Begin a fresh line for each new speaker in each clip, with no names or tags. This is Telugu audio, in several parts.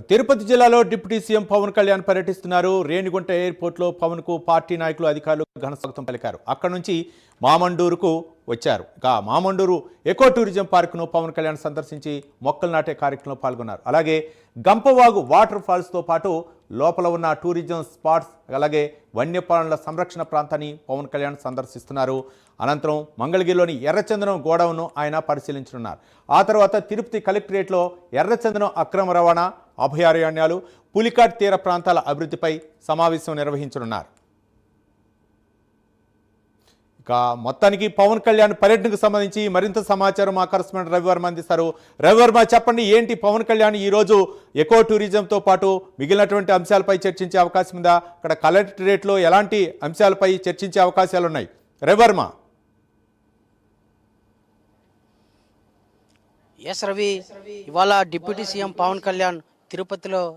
తిరుపతి జిల్లాలో డిప్యూటీ సీఎం పవన్ కళ్యాణ్ పర్యటిస్తున్నారు. రేణిగుంట ఎయిర్పోర్ట్లో పవన్కు పార్టీ నాయకులు అధికారులు ఘనస్వాగతం పలికారు. అక్కడ నుంచి మామండూరుకు వచ్చారు. ఇక మామండూరు ఎకో టూరిజం పార్కును పవన్ కళ్యాణ్ సందర్శించి మొక్కలు నాటే కార్యక్రమంలో పాల్గొన్నారు. అలాగే గంపవాగు వాటర్ ఫాల్స్తో పాటు లోపల ఉన్న టూరిజం స్పాట్స్ అలాగే వన్యప్రాణుల సంరక్షణ ప్రాంతాన్ని పవన్ కళ్యాణ్ సందర్శిస్తున్నారు. అనంతరం మంగళగిరిలోని ఎర్రచందనం గోడౌన్ను ఆయన పరిశీలించనున్నారు. ఆ తర్వాత తిరుపతి కలెక్టరేట్లో ఎర్రచందనం అక్రమ రవాణా అభయారణ్యాలు పులికాట్ తీర ప్రాంతాల అభివృద్ధిపై సమావేశం నిర్వహించనున్నారు. ఇక మొత్తానికి పవన్ కళ్యాణ్ పర్యటనకు సంబంధించి మరింత సమాచారం మా కరస్పాండెంట్ రవివర్మ అందిస్తారు. రవివర్మ చెప్పండి ఏంటి పవన్ కళ్యాణ్ ఈరోజు ఎకో టూరిజంతో పాటు మిగిలినటువంటి అంశాలపై చర్చించే అవకాశం ఉందా? అక్కడ కలెక్టరేట్లో ఎలాంటి అంశాలపై చర్చించే అవకాశాలు ఉన్నాయి? రవివర్మ.
ఎస్ రవి ఇవాళ డిప్యూటీ సీఎం పవన్ కళ్యాణ్ తిరుపతిలో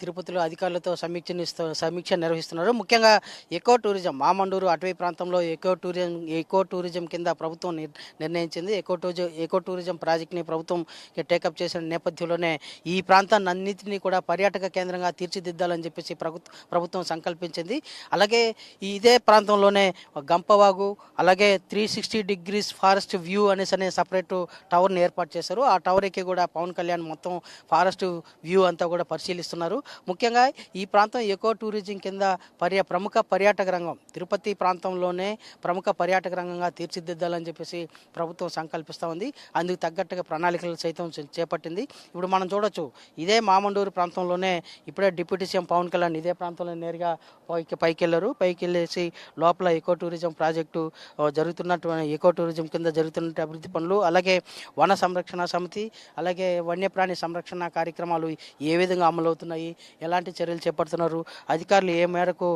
తిరుపతిలో అధికారులతో సమీక్షనిస్తూ సమీక్ష నిర్వహిస్తున్నారు. ముఖ్యంగా ఎకో టూరిజం మామండూరు అటవీ ప్రాంతంలో ఎకో టూరిజం ఎకో టూరిజం కింద ప్రభుత్వం నిర్- నిర్ణయించింది. ఎకో టూరిజం ఎకో టూరిజం ప్రాజెక్ట్ని ప్రభుత్వం టేకప్ చేసిన నేపథ్యంలోనే ఈ ప్రాంతాన్ని అన్నింటినీ కూడా పర్యాటక కేంద్రంగా తీర్చిదిద్దాలని చెప్పేసి ప్రభుత్వం ప్రభుత్వం సంకల్పించింది. అలాగే ఇదే ప్రాంతంలోనే గంపవాగు అలాగే three sixty degrees forest view అనేసి అనే సపరేట్ టవర్ని ఏర్పాటు చేశారు. ఆ టవర్కి కూడా పవన్ కళ్యాణ్ మొత్తం ఫారెస్ట్ వ్యూ అంతా కూడా పరిశీలిస్తున్నారు. ముఖ్యంగా ఈ ప్రాంతం ఎకో టూరిజం కింద పర్య ప్రముఖ పర్యాటక రంగం. తిరుపతి ప్రాంతంలోనే ప్రముఖ పర్యాటక రంగంగా తీర్చిదిద్దాలని చెప్పేసి ప్రభుత్వం సంకల్పిస్తూ ఉంది. అందుకు తగ్గట్టుగా ప్రణాళికలు సైతం చేపట్టింది. ఇప్పుడు మనం చూడొచ్చు ఇదే మామండూరు ప్రాంతంలోనే ఇప్పుడే డిప్యూటీ సీఎం పవన్ కళ్యాణ్ ఇదే ప్రాంతంలో నేరుగా పైకి పైకి వెళ్ళారు పైకి వెళ్ళేసి లోపల ఎకో టూరిజం ప్రాజెక్టు జరుగుతున్నటువంటి ఎకో టూరిజం కింద జరుగుతున్న అభివృద్ధి పనులు అలాగే వన సంరక్షణ సమితి అలాగే వన్యప్రాణి సంరక్షణ కార్యక్రమం కార్యక్రమాలు ఏ విధంగా అమలవుతున్నాయి? ఎలాంటి చర్యలు చేపడుతున్నారు? అధికారులు ఏ మేరకు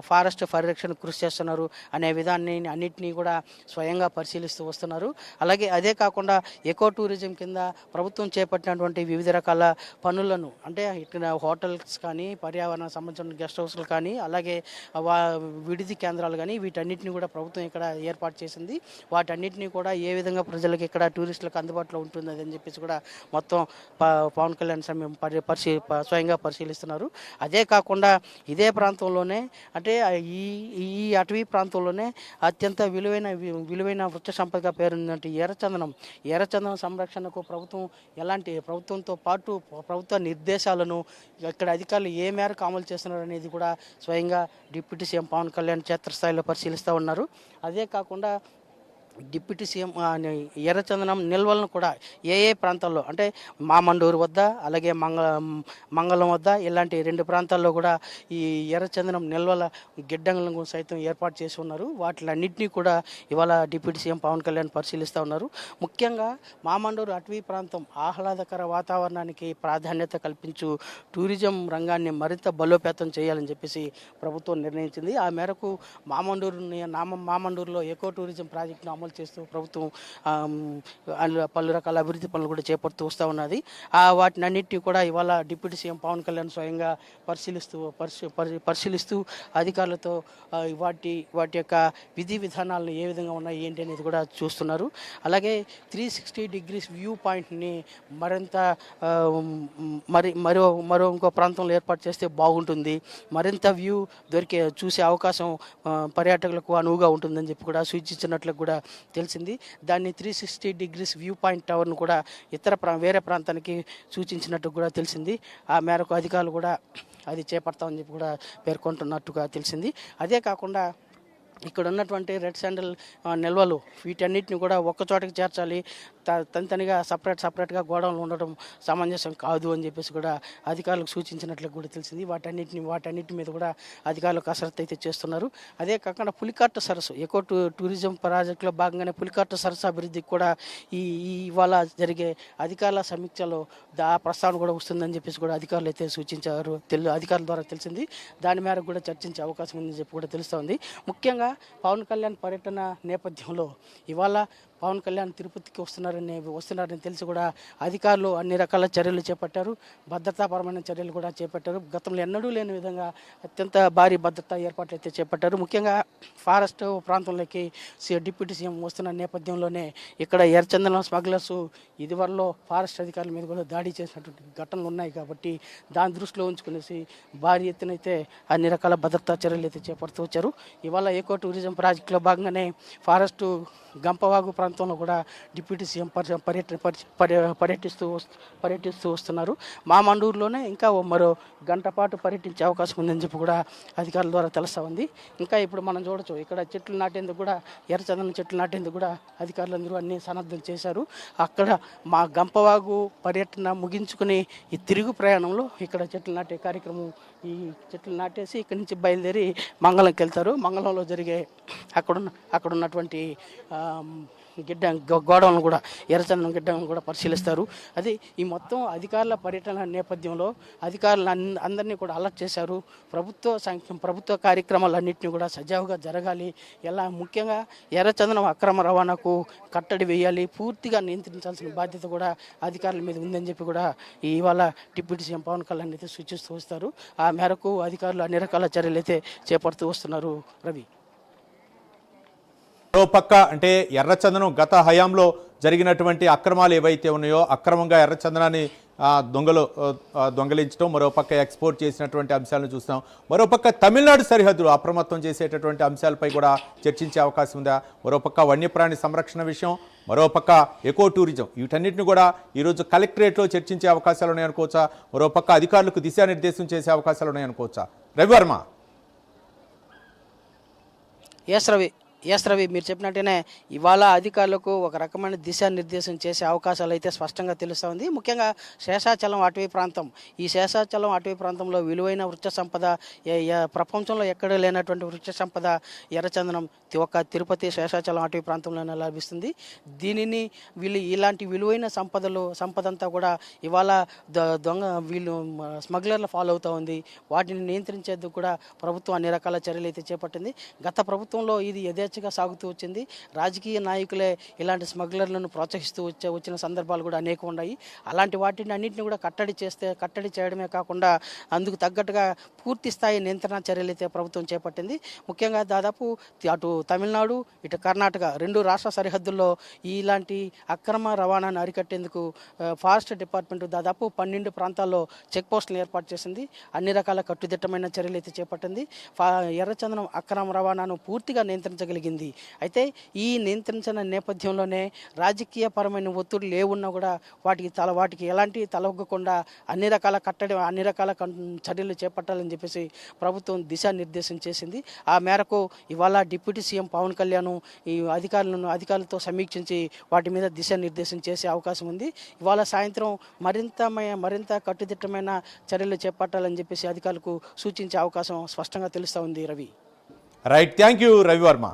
ఫారెస్ట్ పరిరక్షణ కృషి చేస్తున్నారు అనే విధాన్ని అన్నింటినీ కూడా స్వయంగా పరిశీలిస్తూ వస్తున్నారు. అలాగే అదే కాకుండా ఎకో టూరిజం కింద ప్రభుత్వం చేపట్టినటువంటి వివిధ రకాల పనులను అంటే ఇక్కడ హోటల్స్ కానీ పర్యావరణ సంబంధించిన గెస్ట్ హౌస్లు కానీ అలాగే వా విడిది కేంద్రాలు కానీ వీటన్నిటిని కూడా ప్రభుత్వం ఇక్కడ ఏర్పాటు చేసింది. వాటన్నిటిని కూడా ఏ విధంగా ప్రజలకు ఇక్కడ టూరిస్టులకు అందుబాటులో ఉంటుంది అని చెప్పేసి కూడా మొత్తం ప- పవన్ కళ్యాణ్ సమయం పరిశీ స్వయంగా పరిశీలిస్తున్నారు. అదే కాకుండా ఇదే ప్రాంతంలోనే అంటే ఈ ఈ అటవీ ప్రాంతంలోనే అత్యంత విలువైన వి- విలువైన వృక్ష సంపదగా పేరుందంటే ఎర్రచందనం. ఎర్రచందనం సంరక్షణకు ప్రభుత్వం ఎలాంటి ప్రభుత్వంతో పాటు ప్రభుత్వ నిర్దేశాలను ఇక్కడ అధికారులు ఏ మేరకు అమలు చేస్తున్నారు అనేది కూడా స్వయంగా డిప్యూటీ సీఎం పవన్ కళ్యాణ్ క్షేత్రస్థాయిలో పరిశీలిస్తూ ఉన్నారు. అదే కాకుండా డిప్యూటీ సీఎం ఎర్రచందనం నిల్వలను కూడా ఏ ఏ ప్రాంతాల్లో అంటే మామండూరు వద్ద అలాగే మంగళ మంగళం వద్ద ఇలాంటి రెండు ప్రాంతాల్లో కూడా ఈ ఎర్రచందనం నిల్వల గిడ్డంగులను సైతం ఏర్పాటు చేసి ఉన్నారు. వాటిలన్నింటినీ కూడా ఇవాళ డిప్యూటీ సీఎం పవన్ కళ్యాణ్ పరిశీలిస్తూ ఉన్నారు. ముఖ్యంగా మామండూరు అటవీ ప్రాంతం ఆహ్లాదకర వాతావరణానికి ప్రాధాన్యత కల్పించు టూరిజం రంగాన్ని మరింత బలోపేతం చేయాలని చెప్పేసి ప్రభుత్వం నిర్ణయించింది. ఆ మేరకు మామండూరు నామ మామండూరులో ఎకో టూరిజం ప్రాజెక్టును అమలు చేస్తూ ప్రభుత్వం పలు రకాల అభివృద్ధి పనులు కూడా చేపడుతూ వస్తూ ఉన్నది. ఆ వాటిని అన్నింటినీ కూడా ఇవాళ డిప్యూటీ సీఎం పవన్ కళ్యాణ్ స్వయంగా పరిశీలిస్తూ పరిశీ పరి- పరిశీలిస్తూ అధికారులతో వాటి వాటి యొక్క విధి విధానాలను ఏ విధంగా ఉన్నాయి ఏంటి అనేది కూడా చూస్తున్నారు. అలాగే త్రీ సిక్స్టీ డిగ్రీస్ వ్యూ పాయింట్ని మరింత మరి మరో మరో ఇంకో ప్రాంతంలో ఏర్పాటు చేస్తే బాగుంటుంది. మరింత వ్యూ దొరికే చూసే అవకాశం పర్యాటకులకు అనువుగా ఉంటుందని చెప్పి కూడా సూచించినట్లు కూడా తెలిసింది. దాన్ని three sixty degrees view point టవర్ను కూడా ఇతర ప్రా వేరే ప్రాంతానికి సూచించినట్టు కూడా తెలిసింది. ఆ మేరకు అధికారులు కూడా అది చేపడతామని చెప్పి కూడా పేర్కొంటున్నట్టుగా తెలిసింది. అదే కాకుండా ఇక్కడ ఉన్నటువంటి రెడ్ శాండల్ నిల్వలు వీటన్నిటిని కూడా ఒక్క చోటకి చేర్చాలి. తనితనిగా సపరేట్ సపరేట్గా గోడౌన్లు ఉండడం సమంజసం కాదు అని చెప్పేసి కూడా అధికారులకు సూచించినట్లు కూడా తెలిసింది. వాటన్నిటిని వాటన్నిటి మీద కూడా అధికారులు కసరత్తు అయితే చేస్తున్నారు. అదే కాకుండా పులికాట్ట సరస్సు ఎకో టూరిజం ప్రాజెక్టులో భాగంగానే పులికాట్ సరస్సు అభివృద్ధికి కూడా ఈ ఈ ఇవాళ జరిగే అధికారుల సమీక్షలో దా ప్రస్తావన కూడా వస్తుందని చెప్పేసి కూడా అధికారులు అయితే సూచించారు. తెలు అధికారుల ద్వారా తెలిసింది. దాని మేరకు కూడా చర్చించే అవకాశం ఉందని చెప్పి కూడా తెలుస్తోంది ముఖ్యంగా పవన్ కళ్యాణ్ పర్యటన నేపథ్యంలో ఇవాళ పవన్ కళ్యాణ్ తిరుపతికి వస్తున్నారని వస్తున్నారని తెలిసి కూడా అధికారులు అన్ని రకాల చర్యలు చేపట్టారు. భద్రతాపరమైన చర్యలు కూడా చేపట్టారు. గతంలో ఎన్నడూ లేని విధంగా అత్యంత భారీ భద్రతా ఏర్పాట్లు అయితే చేపట్టారు. ముఖ్యంగా ఫారెస్ట్ ప్రాంతంలోకి సి- డిప్యూటీ సీఎం వస్తున్న నేపథ్యంలోనే ఇక్కడ ఎర్రచందనం స్మగ్లర్స్ ఇదివరలో ఫారెస్ట్ అధికారుల మీద కూడా దాడి చేసినటువంటి ఘటనలు ఉన్నాయి కాబట్టి దాని దృష్టిలో ఉంచుకునేసి భారీ ఎత్తున అయితే అన్ని రకాల భద్రతా చర్యలు అయితే చేపడుతూ వచ్చారు. ఇవాళ ఏకో టూరిజం ప్రాజెక్టులో భాగంగానే ఫారెస్ట్ గంపవాగు ప్రాంతంలో కూడా డిప్యూటీ సీఎం పర్యటన పర్యటిస్తూ పర్యటిస్తూ వస్తున్నారు. మా మండూరులోనే ఇంకా ఓ మరో గంట పాటు పర్యటించే అవకాశం ఉందని చెప్పి కూడా అధికారుల ద్వారా తెలుస్తా ఉంది. ఇంకా ఇప్పుడు మనం చూడొచ్చు ఇక్కడ చెట్లు నాటేందుకు కూడా ఎర్రచందనం చెట్లు నాటేందుకు కూడా అధికారులందరూ అన్ని సన్నద్ధం చేశారు. అక్కడ మా గంపవాగు పర్యటన ముగించుకుని ఈ తిరుగు ప్రయాణంలో ఇక్కడ చెట్లు నాటే కార్యక్రమం ఈ చెట్లు నాటేసి ఇక్కడి నుంచి బయలుదేరి మంగళంకి వెళ్తారు. మంగళంలో జరిగే అక్కడున్న అక్కడ ఉన్నటువంటి గిడ్డ గోడలను కూడా ఎర్రచందనం గిడ్డలను కూడా పరిశీలిస్తారు. అది ఈ మొత్తం అధికారుల పర్యటన నేపథ్యంలో అధికారులు అందరినీ కూడా అలర్ట్ చేశారు. ప్రభుత్వ సంక్షేమ ప్రభుత్వ కార్యక్రమాలన్నింటినీ కూడా సజావుగా జరగాలి. ఎలా ముఖ్యంగా ఎర్రచందనం అక్రమ రవాణాకు కట్టడి వేయాలి పూర్తిగా నియంత్రించాల్సిన బాధ్యత కూడా అధికారుల మీద ఉందని చెప్పి కూడా ఇవాళ డిప్యూటీ సీఎం పవన్ కళ్యాణ్ అయితే సూచిస్తూ వస్తారు. ఆ మేరకు అధికారులు అన్ని రకాల చర్యలు అయితే చేపడుతూ వస్తున్నారు రవి.
మరో పక్క అంటే ఎర్రచందనం గత హయాంలో జరిగినటువంటి అక్రమాలు ఏవైతే ఉన్నాయో అక్రమంగా ఎర్రచందనాన్ని దొంగలు దొంగలించడం మరోపక్క ఎక్స్పోర్ట్ చేసినటువంటి అంశాలను చూస్తాం మరో పక్క తమిళనాడు సరిహద్దులు అప్రమత్తం చేసేటటువంటి అంశాలపై కూడా చర్చించే అవకాశం ఉందా? మరో పక్క వన్యప్రాణి సంరక్షణ విషయం మరో పక్క ఎకో టూరిజం వీటన్నిటిని కూడా ఈరోజు కలెక్టరేట్లో చర్చించే అవకాశాలు ఉన్నాయనుకోవచ్చా మరో పక్క అధికారులకు దిశానిర్దేశం చేసే అవకాశాలు ఉన్నాయనుకోవచ్చా రవివర్మ.
ఎస్ రవి ఎస్ రవి మీరు చెప్పినట్టునే ఇవాళ అధికారులకు ఒక రకమైన దిశానిర్దేశం చేసే అవకాశాలు అయితే స్పష్టంగా తెలుస్తూ ఉంది ముఖ్యంగా శేషాచలం అటవీ ప్రాంతం. ఈ శేషాచలం అటవీ ప్రాంతంలో విలువైన వృక్ష సంపద ప్రపంచంలో ఎక్కడ లేనటువంటి వృక్ష సంపద ఎర్రచందనం ఒక తిరుపతి శేషాచలం అటవీ ప్రాంతంలోనే లభిస్తుంది. దీనిని వీళ్ళు ఇలాంటి విలువైన సంపదలు సంపద అంతా కూడా ఇవాళ దొంగ వీళ్ళు స్మగ్లర్లు ఫాలో అవుతూ ఉంది. వాటిని నియంత్రించేందుకు కూడా ప్రభుత్వం అన్ని రకాల చర్యలు అయితే చేపట్టింది. గత ప్రభుత్వంలో ఇది యథేచ్ఛగా సాగుతూ వచ్చింది. రాజకీయ నాయకులే ఇలాంటి స్మగ్లర్లను ప్రోత్సహిస్తూ వచ్చే వచ్చిన సందర్భాలు కూడా అనేక ఉన్నాయి. అలాంటి వాటిని అన్నింటిని కూడా కట్టడి చేస్తే కట్టడి చేయడమే కాకుండా అందుకు తగ్గట్టుగా పూర్తి స్థాయి నియంత్రణ చర్యలు అయితే ప్రభుత్వం చేపట్టింది. ముఖ్యంగా దాదాపు అటు తమిళనాడు ఇటు కర్ణాటక రెండు రాష్ట్ర సరిహద్దుల్లో ఇలాంటి అక్రమ రవాణాను అరికట్టేందుకు ఫారెస్ట్ డిపార్ట్మెంట్ దాదాపు పన్నెండు ప్రాంతాల్లో చెక్పోస్టులు ఏర్పాటు చేసింది. అన్ని రకాల కట్టుదిట్టమైన చర్యలు అయితే చేపట్టింది. ఫా ఎర్రచందనం అక్రమ రవాణాను పూర్తిగా నియంత్రించగలిగింది. కలిగింది. అయితే ఈ నియంత్రించిన నేపథ్యంలోనే రాజకీయ పరమైన లేవున్నా కూడా వాటికి తల వాటికి ఎలాంటి తలొగ్గకుండా అన్ని రకాల కట్టడి అన్ని రకాల చర్యలు చేపట్టాలని చెప్పేసి ప్రభుత్వం దిశానిర్దేశం చేసింది. ఆ మేరకు ఇవాళ డిప్యూటీ సీఎం పవన్ కళ్యాణ్ ఈ అధికారులను అధికారులతో సమీక్షించి వాటి మీద దిశానిర్దేశం చేసే అవకాశం ఉంది. ఇవాళ సాయంత్రం మరింత మరింత కట్టుదిట్టమైన చర్యలు చేపట్టాలని చెప్పేసి అధికారులకు సూచించే అవకాశం స్పష్టంగా తెలుస్తూ ఉంది Ravi.
Right thank you Ravi Varma